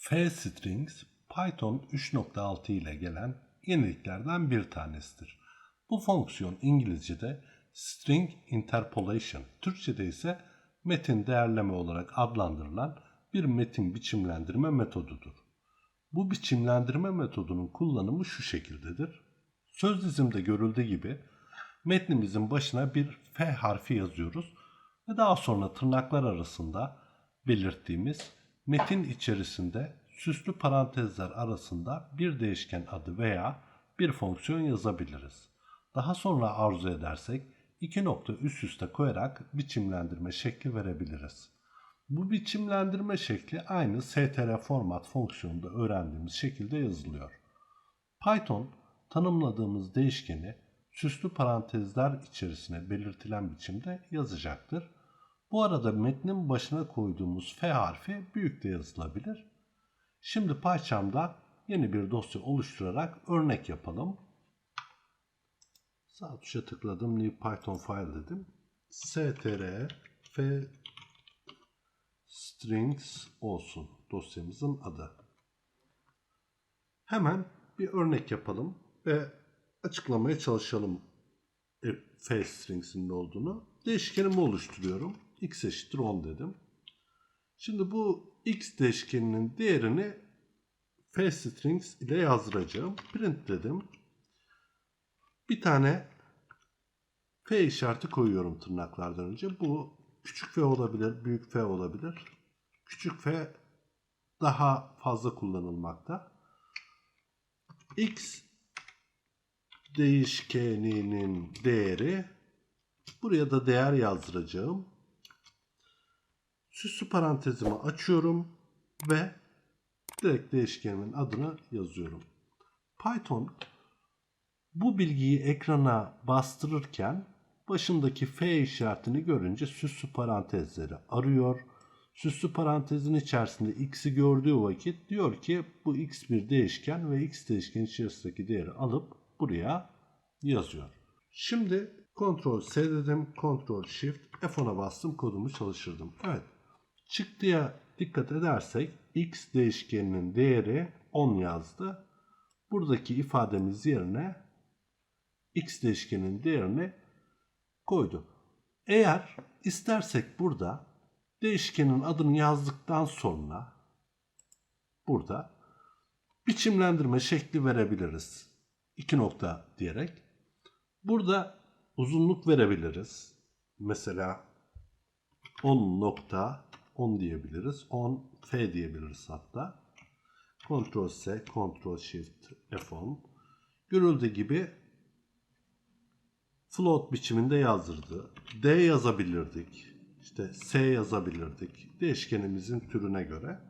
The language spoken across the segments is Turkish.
F-strings Python 3.6 ile gelen yeniliklerden bir tanesidir. Bu fonksiyon İngilizce'de string interpolation, Türkçe'de ise metin değerleme olarak adlandırılan bir metin biçimlendirme metodudur. Bu biçimlendirme metodunun kullanımı şu şekildedir. Söz dizimde görüldüğü gibi metnimizin başına bir F harfi yazıyoruz ve daha sonra tırnaklar arasında belirttiğimiz metin içerisinde süslü parantezler arasında bir değişken adı veya bir fonksiyon yazabiliriz. Daha sonra arzu edersek iki nokta üst üste koyarak biçimlendirme şekli verebiliriz. Bu biçimlendirme şekli aynı str format fonksiyonunda öğrendiğimiz şekilde yazılıyor. Python tanımladığımız değişkeni süslü parantezler içerisine belirtilen biçimde yazacaktır. Bu arada metnin başına koyduğumuz F harfi büyük de yazılabilir. Şimdi PyCharm'da yeni bir dosya oluşturarak örnek yapalım. Sağ tuşa tıkladım. New Python file dedim. str f strings olsun dosyamızın adı. Hemen bir örnek yapalım ve açıklamaya çalışalım e, f strings'in ne olduğunu. Değişkenimi oluşturuyorum. X eşittir 10 dedim. Şimdi bu x değişkeninin değerini f strings ile yazdıracağım. Print dedim. Bir tane f işareti koyuyorum tırnaklardan önce. Bu küçük f olabilir, büyük f olabilir. Küçük f daha fazla kullanılmakta. x değişkeninin değeri buraya da değer yazdıracağım. Süslü parantezimi açıyorum ve direkt değişkenimin adını yazıyorum. Python bu bilgiyi ekrana bastırırken başındaki F işaretini görünce süslü parantezleri arıyor. Süslü parantezin içerisinde x'i gördüğü vakit diyor ki bu x bir değişken ve x değişken içerisindeki değeri alıp buraya yazıyor. Şimdi Ctrl S dedim, Ctrl Shift F10'a bastım kodumu çalıştırdım. Evet. Çıktıya dikkat edersek x değişkeninin değeri 10 yazdı. Buradaki ifademiz yerine x değişkeninin değerini koydu. Eğer istersek burada değişkenin adını yazdıktan sonra burada biçimlendirme şekli verebiliriz. 2 nokta diyerek. Burada uzunluk verebiliriz. Mesela 10 nokta 10 diyebiliriz. 10 F diyebiliriz hatta. Ctrl S, Ctrl Shift F10. Görüldüğü gibi float biçiminde yazdırdı. D yazabilirdik. İşte S yazabilirdik. Değişkenimizin türüne göre.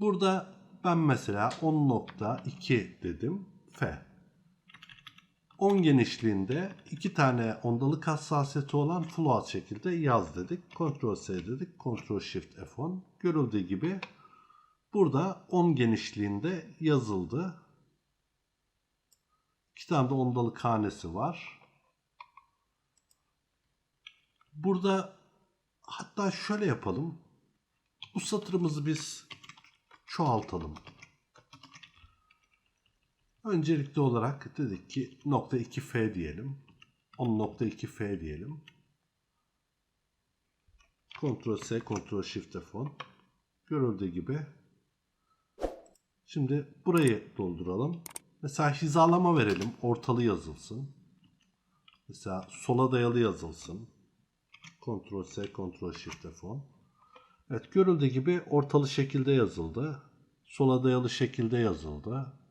Burada ben mesela 10.2 dedim. F. 10 genişliğinde iki tane ondalık hassasiyeti olan float şekilde yaz dedik. Ctrl S dedik. Ctrl Shift F10. Görüldüğü gibi burada 10 genişliğinde yazıldı. İki tane de ondalık hanesi var. Burada hatta şöyle yapalım. Bu satırımızı biz çoğaltalım. Öncelikli olarak dedik ki nokta 2F diyelim. 10.2F diyelim. Ctrl S, Ctrl Shift F10. Görüldüğü gibi. Şimdi burayı dolduralım. Mesela hizalama verelim. Ortalı yazılsın. Mesela sola dayalı yazılsın. Ctrl S, Ctrl Shift F10. Evet görüldüğü gibi ortalı şekilde yazıldı. Sola dayalı şekilde yazıldı.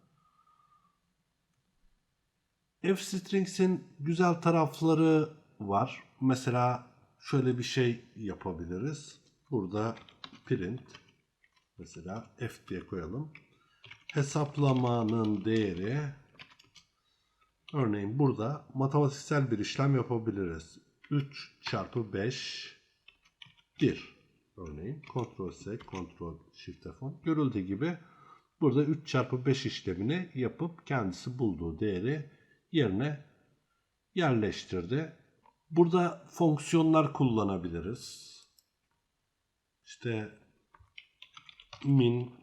F-Strings'in güzel tarafları var. Mesela şöyle bir şey yapabiliriz. Burada print mesela F diye koyalım. Hesaplamanın değeri örneğin burada matematiksel bir işlem yapabiliriz. 3 çarpı 5 1 örneğin Ctrl S, Ctrl Shift F10 görüldüğü gibi burada 3 çarpı 5 işlemini yapıp kendisi bulduğu değeri yerine yerleştirdi. Burada fonksiyonlar kullanabiliriz. İşte min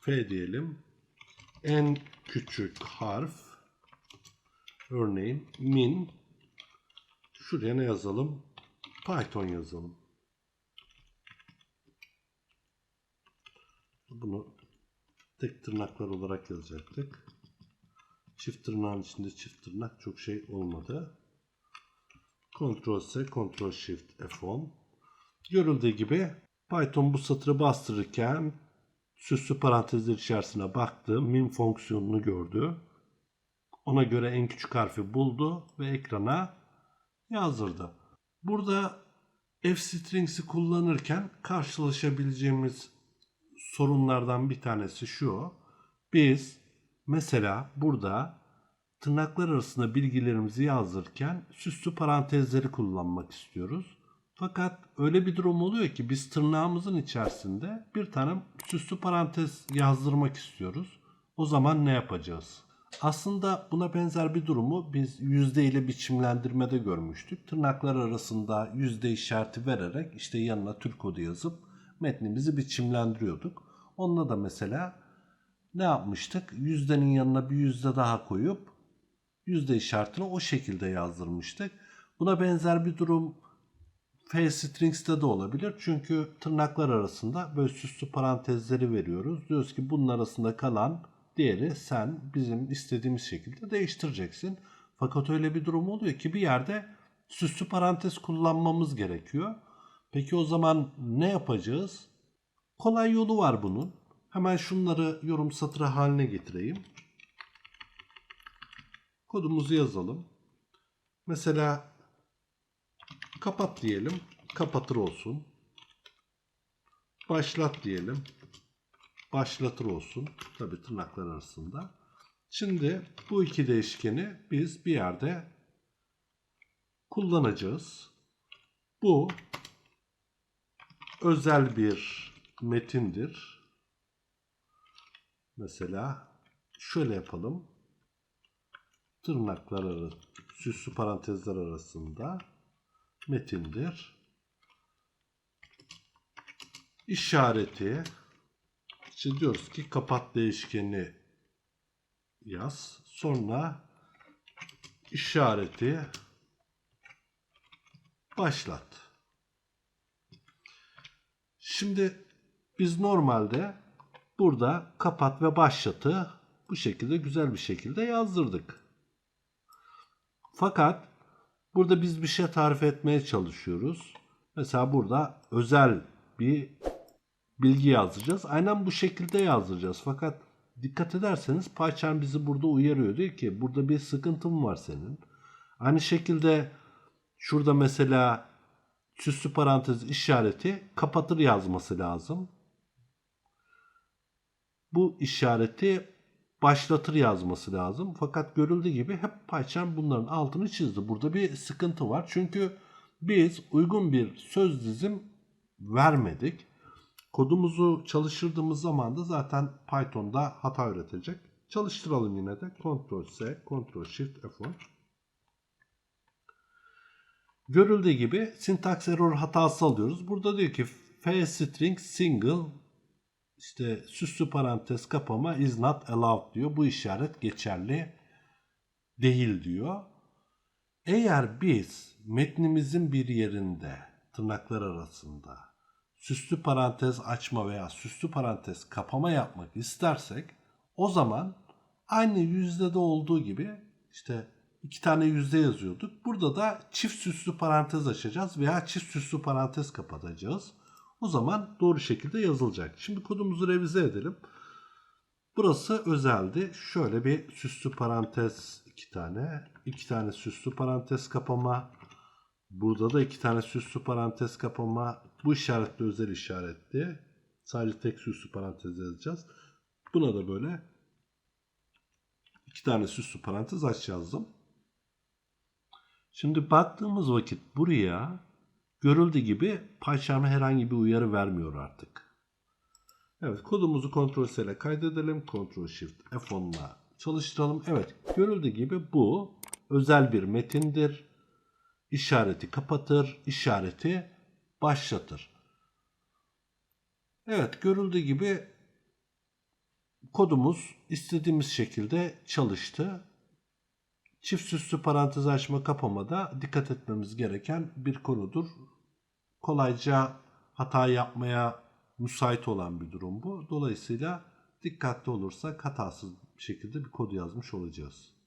F diyelim. En küçük harf örneğin min şuraya ne yazalım? Python yazalım. Bunu tek tırnaklar olarak yazacaktık. Çift tırnağın içinde çift tırnak çok şey olmadı. Ctrl S, Ctrl Shift F10. Görüldüğü gibi Python bu satırı bastırırken süslü parantezler içerisine baktı. Min fonksiyonunu gördü. Ona göre en küçük harfi buldu ve ekrana yazdırdı. Burada F-Strings'i kullanırken karşılaşabileceğimiz sorunlardan bir tanesi şu. Biz mesela burada tırnaklar arasında bilgilerimizi yazdırırken süslü parantezleri kullanmak istiyoruz. Fakat öyle bir durum oluyor ki biz tırnağımızın içerisinde bir tane süslü parantez yazdırmak istiyoruz. O zaman ne yapacağız? Aslında buna benzer bir durumu biz yüzde ile biçimlendirmede görmüştük. Tırnaklar arasında yüzde işareti vererek işte yanına Türk kodu yazıp metnimizi biçimlendiriyorduk. Onunla da mesela ne yapmıştık? Yüzdenin yanına bir yüzde daha koyup yüzde işaretini o şekilde yazdırmıştık. Buna benzer bir durum F strings'te de olabilir. Çünkü tırnaklar arasında böyle süslü parantezleri veriyoruz. Diyoruz ki bunun arasında kalan değeri sen bizim istediğimiz şekilde değiştireceksin. Fakat öyle bir durum oluyor ki bir yerde süslü parantez kullanmamız gerekiyor. Peki o zaman ne yapacağız? Kolay yolu var bunun. Hemen şunları yorum satırı haline getireyim. Kodumuzu yazalım. Mesela kapat diyelim. Kapatır olsun. Başlat diyelim. Başlatır olsun. Tabi tırnaklar arasında. Şimdi bu iki değişkeni biz bir yerde kullanacağız. Bu özel bir metindir. Mesela şöyle yapalım. Tırnaklar arası, süslü parantezler arasında metindir. İşareti işte diyoruz ki kapat değişkeni yaz. Sonra işareti başlat. Şimdi biz normalde burada kapat ve başlatı bu şekilde güzel bir şekilde yazdırdık. Fakat burada biz bir şey tarif etmeye çalışıyoruz. Mesela burada özel bir bilgi yazacağız. Aynen bu şekilde yazdıracağız. Fakat dikkat ederseniz PyCharm bizi burada uyarıyor. Diyor ki burada bir sıkıntım var senin. Aynı şekilde şurada mesela süslü parantez işareti kapatır yazması lazım. Bu işareti başlatır yazması lazım. Fakat görüldüğü gibi hep PyCharm bunların altını çizdi. Burada bir sıkıntı var. Çünkü biz uygun bir söz dizim vermedik. Kodumuzu çalıştırdığımız zaman da zaten Python'da hata üretecek. Çalıştıralım yine de. Ctrl S, Ctrl Shift F10. Görüldüğü gibi syntax error hatası alıyoruz. Burada diyor ki f string single işte süslü parantez kapama is not allowed diyor. Bu işaret geçerli değil diyor. Eğer biz metnimizin bir yerinde tırnaklar arasında süslü parantez açma veya süslü parantez kapama yapmak istersek o zaman aynı yüzdede olduğu gibi işte iki tane yüzde yazıyorduk. Burada da çift süslü parantez açacağız veya çift süslü parantez kapatacağız. O zaman doğru şekilde yazılacak. Şimdi kodumuzu revize edelim. Burası özeldi. Şöyle bir süslü parantez iki tane. iki tane süslü parantez kapama. Burada da iki tane süslü parantez kapama. Bu işaretli özel işaretli. Sadece tek süslü parantez yazacağız. Buna da böyle iki tane süslü parantez aç yazdım. Şimdi baktığımız vakit buraya görüldüğü gibi PyCharm herhangi bir uyarı vermiyor artık. Evet kodumuzu Ctrl S ile kaydedelim. Ctrl Shift F10 ile çalıştıralım. Evet görüldüğü gibi bu özel bir metindir. İşareti kapatır, işareti başlatır. Evet görüldüğü gibi kodumuz istediğimiz şekilde çalıştı. Çift süslü parantez açma kapamada dikkat etmemiz gereken bir konudur. Kolayca hata yapmaya müsait olan bir durum bu. Dolayısıyla dikkatli olursak hatasız bir şekilde bir kod yazmış olacağız.